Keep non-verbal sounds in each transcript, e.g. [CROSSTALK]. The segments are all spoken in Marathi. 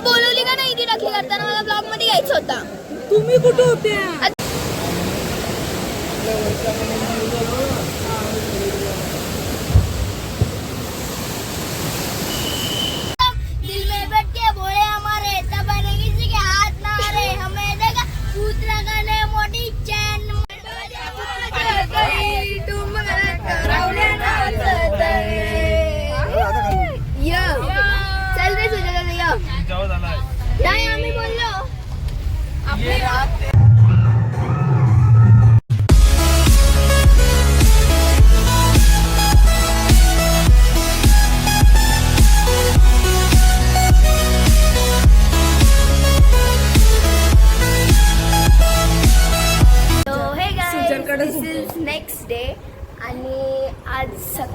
बोलवली का नाही ती टाकली करताना मला ब्लॉगमध्ये यायचं होता. तुम्ही कुठे होत्या?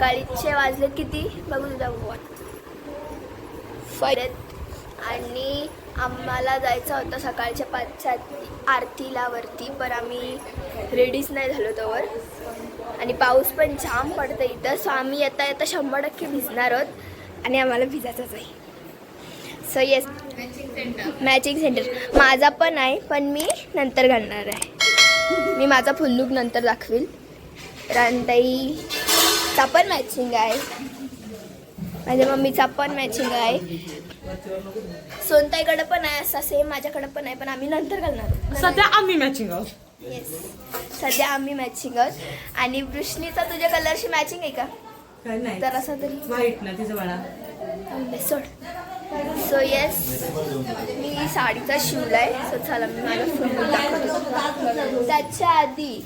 सकाळीचे वाजले किती? बघू तुझा परत आणि आम्हाला जायचं होतं सकाळच्या पाचच्या आरतीला वरती पण आम्ही रेडीच नाही झालो तोवर. आणि पाऊस पण जाम पडतं इथं. सो आम्ही येता येता शंभर टक्के भिजणार आहोत. आणि आम्हाला भिजायचंच आहे. सो येस मॅचिंग सेंटर माझा पण आहे पण मी नंतर घालणार आहे. मी माझा फुल लुक नंतर दाखवील. रानताईचा पण मॅचिंग आहे. माझ्या मम्मीचा पण मॅचिंग आहे. सोनताईकडे पण आहे असा सेम माझ्याकडे पण आहे पण आम्ही नंतर घालणार. सध्या आम्ही मॅचिंग आहोत. येस सध्या आम्ही मॅचिंग आहोत. आणि वृष्णीचा तुझ्या कलरशी मॅचिंग आहे का? तर असं तरी. वाईट ना तिचं थांबे, सोड. सो येस मी साडीचा शिवलाय सो चला मी मला फुल दाखवतो. त्याच्या आधी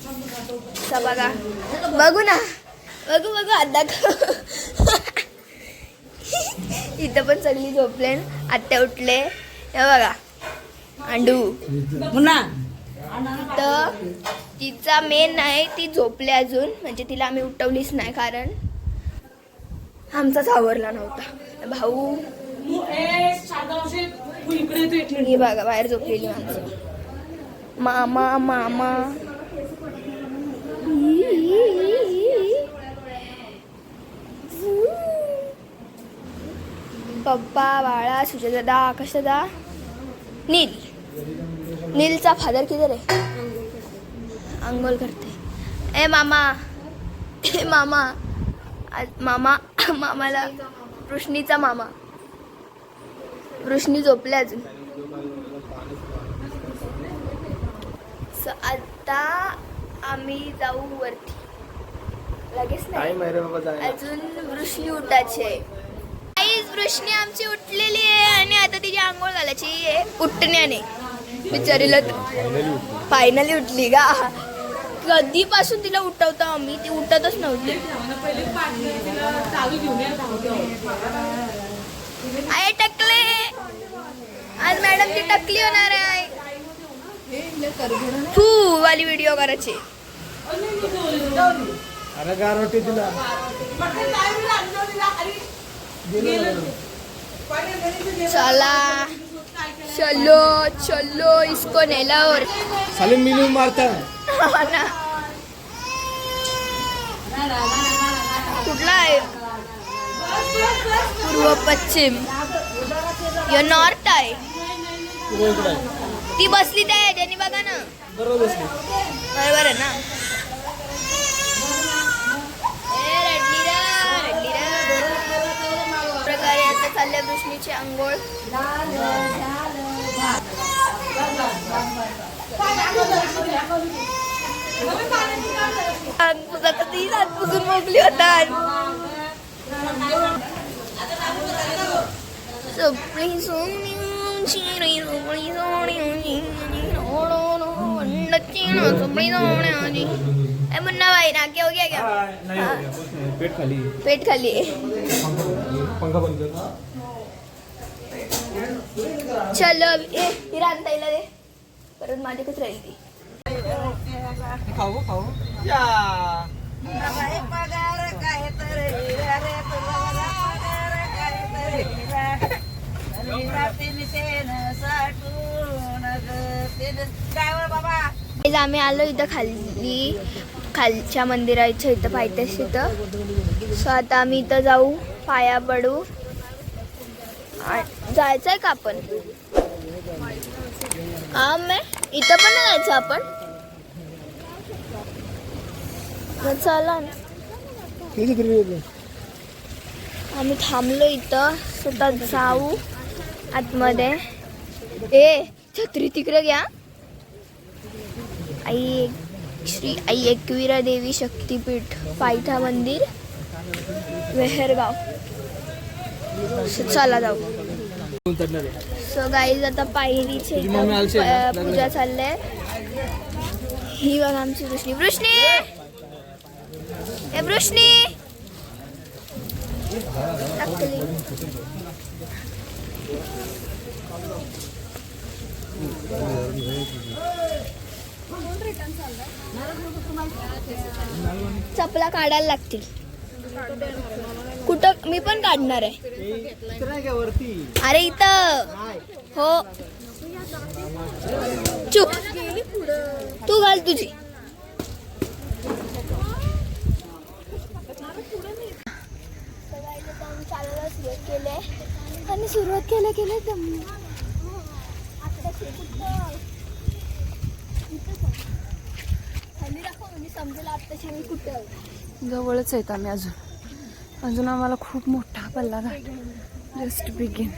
बघा. बघू ना. बघू बघू आता इथं पण सगळी झोपले आत्या उठले. हे बघा. अंडू. पुन्हा तर तिचा मेन आहे ती झोपली अजून. म्हणजे तिला आम्ही उठवलीच नाही कारण आमचाच आवरला नव्हता. भाऊ. ही बघा बाहेर झोपलेली माणसं. मामा मामा. पप्पा बाळा सुजयदादा आकाशदादा. नील. नीलचा फादर किती रे अंघोळ करते. ए मामा. ए मामा. आज मामा मामाला रोशनीचा मामा. रोशनी झोपले अजून. So, आता आम्ही जाऊ वरती. लगेच नाही. अजून वृष्णी उठायची वृष्णी आमची उठलेली आहे आणि आता तिची आंघोळ घालायची आहे. उठण्याने. बिचारीला फायनली उठली. का? कधीपासून तिला उठवतो आम्ही? ती उठतच नव्हती. तिला. आहे टकले. आज मॅडम ती टकली होणार आहे. तू वाली व्हिडिओ करायची. अरे गारवटी दिला चला. चलो चलो इसको नेल्यावर. साले मिलियन मारता. ना. कुठला आहे? पूर्व पश्चिम. यो नॉर्थ आहे. ती बसली त्या ज्यांनी बघा ना. बरोबर बसली. बरोबर आहे ना ए, रडली रा, रडली रा. प्रकारे आता चालल्या वृष्णीची आंघोळ आता ती हात पुसून मोकली होतात सगळी सोनी चिरी सगळी सोनी अंडाची ना सगळी सोन्याची ए मुन्ना भाई ना क्या हो गया क्या. पेट खाली. पेट खाली. पंखा बंद कर. चलो ए ही दे. परत माझ्याकच राहील ती. खाऊ खाऊ. पगार काय तर ड्रायव्हर बाबा Guys, आम्ही आलो इथं खाली खालच्या मंदिराच्या इथं पायथ्याशी इथं. सो आता आम्ही इथं जाऊ. पाया पडू जायचं जायचंय का आपण? हा मे इथं पण नाही जायचं आपण? मग चला ना. आम्ही थांबलो इथं स्वतः जाऊ आतमध्ये. ए छत्री तिकडे घ्या. आई एक- श्री आई एकविरा देवी शक्तीपीठ पायथा मंदिर वेहरगाव चला जाऊ. सो गाईज आता पायरीचे पूजा चाललंय. ही बघा आमची वृष्णी. वृष्णी! वृष्णी. चपला काढायला लागतील. कुठं? मी पण काढणार आहे. अरे इथं. हो. चुप तू घाल तुझी. सुरुवात केले आणि सुरुवात मी कुठं आहे. जवळच आहेत आम्ही अजून. अजून आम्हाला खूप मोठा पल्ला आहे जस्ट बिगिन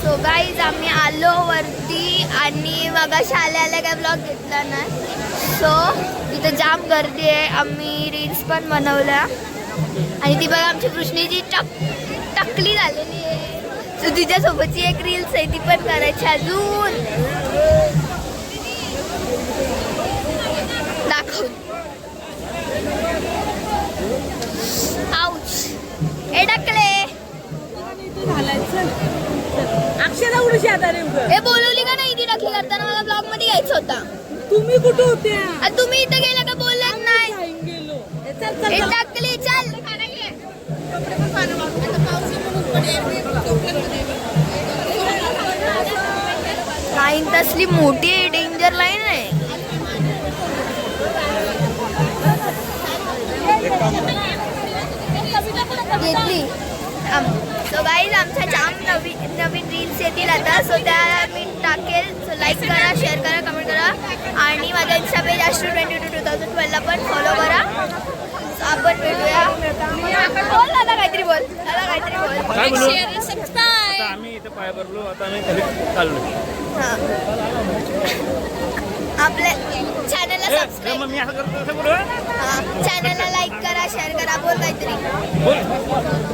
सो गाईज आम्ही आलो वरती आणि मग शाळेला काय ब्लॉग घेतला नाही. सो इथं जाम गर्दी आहे. आम्ही रील्स पण बनवल्या. आणि ती बघा आमची कृष्णीची टक टकली झालेली आहे. सो तिच्यासोबतची एक रील्स आहे ती पण करायची अजून. दाखवून. आऊच ए टाकले. अक्षरा उडशी आता हे बोलवली का नाही ती टाकली? करताना मला ब्लॉगमध्ये यायचं होता. तुम्ही कुठे होत्या आणि तुम्ही इथं गेला का बोलत नाही? गेलो. चल टाकली चल. लाईन तसली मोठी आहे डेंजर लाईन आहे. घेतली. सो गाईज आमच्या जाम नवीन नवीन रील्स येतील आता. सो त्या मी टाकेल. सो लाईक करा शेअर करा कमेंट करा. आणि माझा insta page Ashru twenty two two thousand ट्वेल्वला पण फॉलो करा. आपण भेटूया. बोल दादा काहीतरी बोल. दादा काहीतरी बोल. काय बोलू? शेअर सबस्क्राईब आता आम्ही इथे पाया पडलो. आता आम्ही खाली चाललो हां. आपल्या चॅनलला सबस्क्राईब मी असं करतो हां. चॅनलला लाईक करा शेअर करा. बोल काहीतरी. बोल.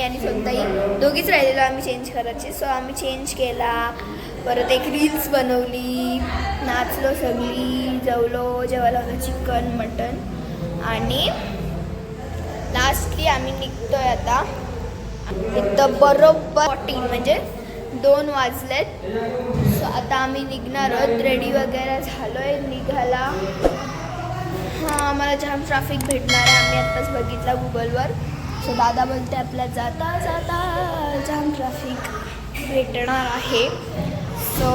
सेम मी आणि स्वतःही दोघीच राहिलेलो आम्ही चेंज करायचे. सो आम्ही चेंज केला. परत एक रील्स बनवली. नाचलो सगळी जेवलो जेवायला होतं चिकन मटन आणि लास्टली आम्ही निघतोय आता. इथं बरोबर फोर्टीन म्हणजे दोन वाजलेत. सो आता आम्ही निघणार आहोत. रेडी वगैरे झालोय निघाला हां आम्हाला जाम ट्रॅफिक भेटणार आहे. आम्ही आत्ताच बघितला गुगलवर सो दादा बोलते आपल्या जाता जाता जाम ट्रॅफिक भेटणार आहे. सो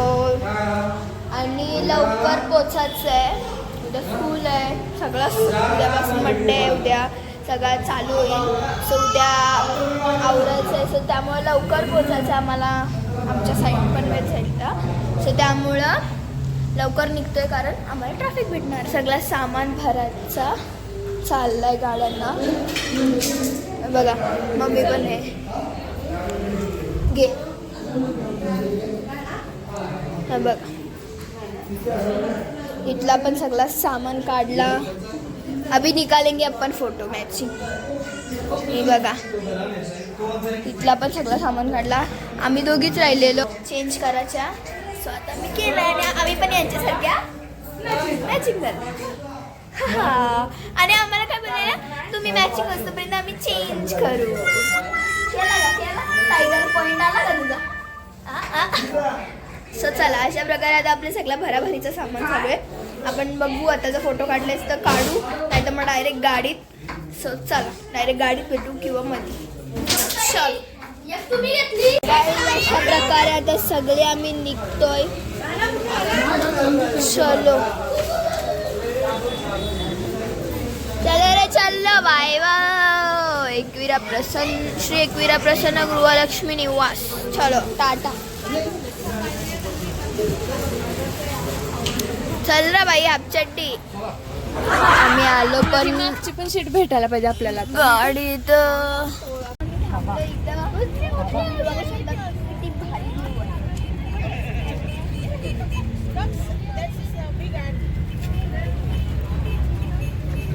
आणि लवकर पोचायचं आहे. उद्या स्कूल आहे. सगळं उद्यापासून म्हणते आहे उद्या सगळं चालू होईल. सो उद्या आवरायचं आहे. सो त्यामुळे लवकर पोचायचं आहे आम्हाला. आमच्या साईड पण वेळ साईडला सो त्यामुळं लवकर निघतो आहे कारण आम्हाला ट्रॅफिक भेटणार. सगळं सामान भरायचा आहे गाड्यांना. बघा मम्मी पण आहे. घे. हा बघ. इथला पण सगळा सामान काढला. अभी निकालेंगे आपण फोटो मॅचिंग हे बघा. इथला पण सगळं सामान काढला. आम्ही दोघीच राहिलेलो. चेंज करायच्या. सो आता मी केलं आणि आम्ही पण यांच्यासारख्या मॅचिंग झालं [LAUGHS] हा. आणि आम्हाला काय बोलायला? तुम्ही मॅचिंग असतोपर्यंत आम्ही चेंज करू. केला का केला टायगर पॉईंट आला का तुझा? आ, आ. सो चला अशा प्रकारे आता आपले सगळ्या भराभरीचं सामान चालू आहे. आपण बघू आता जर फोटो काढलेस तर काढू नाही तर मग डायरेक्ट गाडीत. सो चला डायरेक्ट गाडीत भेटू किंवा मध्ये चल अशा प्रकारे आता सगळे आम्ही निघतोय. चलो चलो रे चाललो बाय बाय. एकविरा प्रसन्न श्री एकविरा प्रसन्न गृहलक्ष्मी निवास. चलो टाटा. चल रा बाई आपचड्डी आम्ही आलो पण मागची पण सीट भेटायला पाहिजे आपल्याला. गाडीत.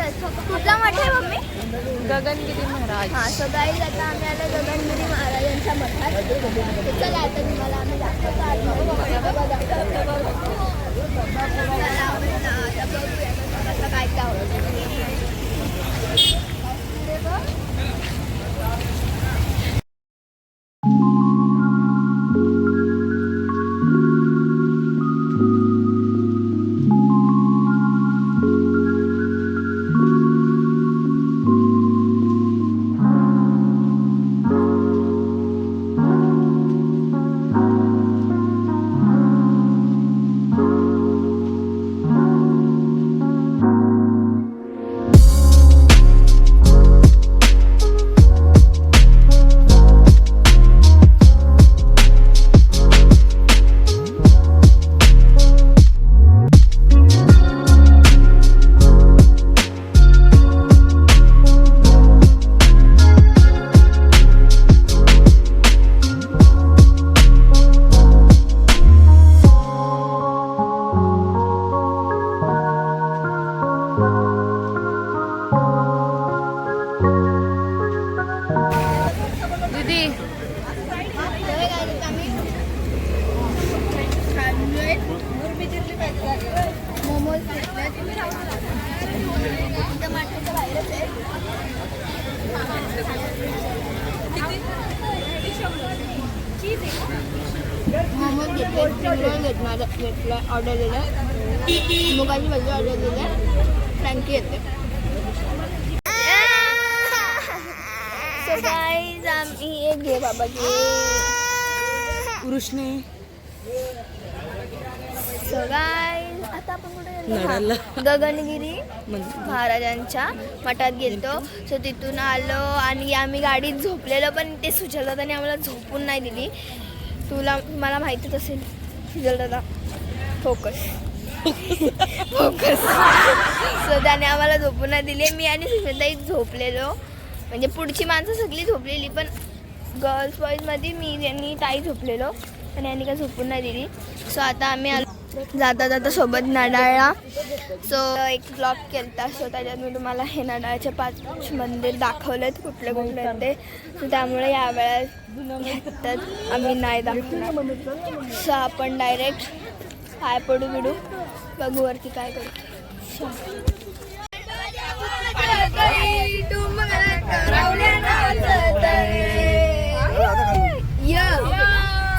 कुठला मठ आहे मम्मी गगनगिरी महाराज हा सो गाईज आता आम्ही आलो गगनगिरी महाराजांच्या मठात चला आता तुम्हाला आम्ही दाखवतो काय काय होतं. येते. गाईज आम्ही एक घे बाबा घे. कृष्णे आता आपण कुठे गगनगिरी महाराजांच्या मठात गेलतो. सो तिथून आलो आणि आम्ही गाडीत झोपलेलो पण ते सुचवलं आणि आम्हाला झोपून नाही दिली. तुला मला माहितीच असेल सुजल दादा फोकस फोकस सो त्याने आम्हाला झोपून नाही दिली. मी आणि सुष्मिताई झोपलेलो. म्हणजे पुढची माणसं सगळी झोपलेली पण गर्ल्स बॉईजमध्ये मी यांनी ताई झोपलेलो. आणि यांनी काय झोपून नाही दिली. सो आता आम्ही आलो. जाता जाता सोबत नाडाळला. सो एक ब्लॉग केलता. सो त्याच्यात मी तुम्हाला हे नाडाळचे पाच मंदिर दाखवलेत कुठले कुठले ते. सो त्यामुळे यावेळेस आम्ही नाही दाखवणार. सो आपण डायरेक्ट पाय पडू बिडू. बघू वरती काय करू?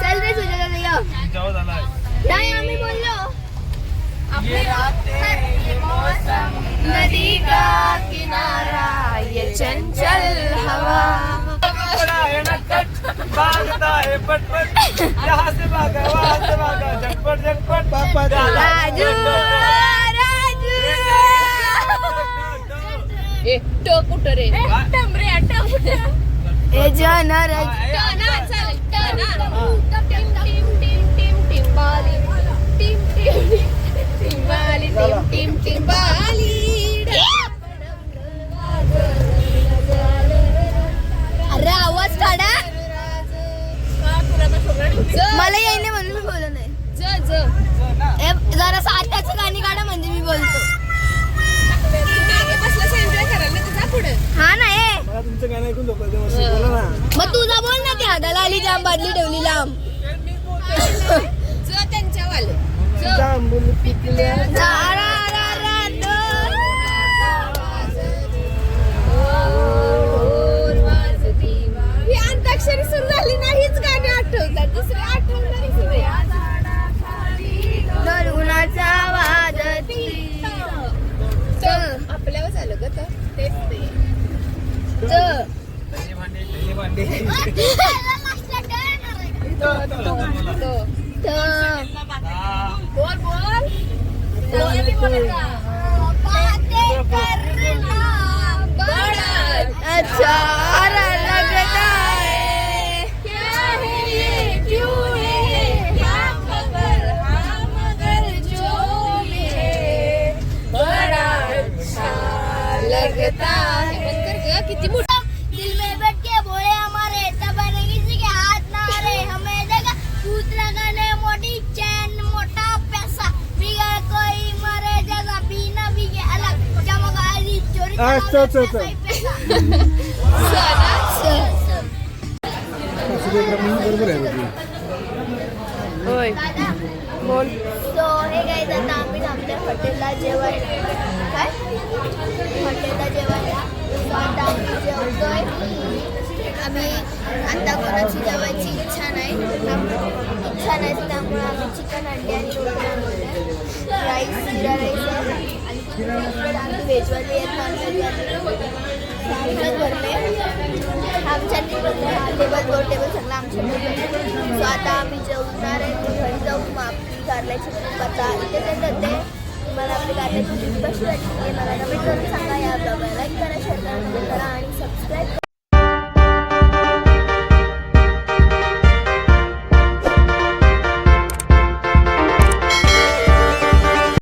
चल रे नाही आम्ही बोललो. नदी का किनारा ये चंचल हवा. भागता है पटपट यहाँ से भागा वहाँ से भागा झटपट झटपट राजू राजू ए जन अरे अच्छा लगता है। लगता है किती मोठा आली चोरी अच्छा, अच्छा, अच्छा. बरोबर आहे होय बोल सो हे काय आता आम्ही आमच्या हॉटेलला जेवण काय? हॉटेलला जेवायला. So आता आम्ही जेवतोय. आम्ही आता कोणाची जेवायची इच्छा नाही इच्छा नाही त्यामुळे आम्ही चिकन अंडी आणि रोटी आणलेलं राईस जिरा राईस आहे आणि आम्ही व्हेजवाले आहेत नॉनव्हेजवाले आमच्याच भरले. आमच्यानी भरले हा टेबल दोन टेबल सगळं आमच्या सो आता आम्ही जेवणार आहे. घरी जाऊन मग आपली कारल्याची पत्ता इथे ते जाते तुम्हाला आपली कारल्याची कशी वाटली मला कमेंट करून सांगा या ब्लॉगला लाईक करा शेअर करा आणि सबस्क्राईब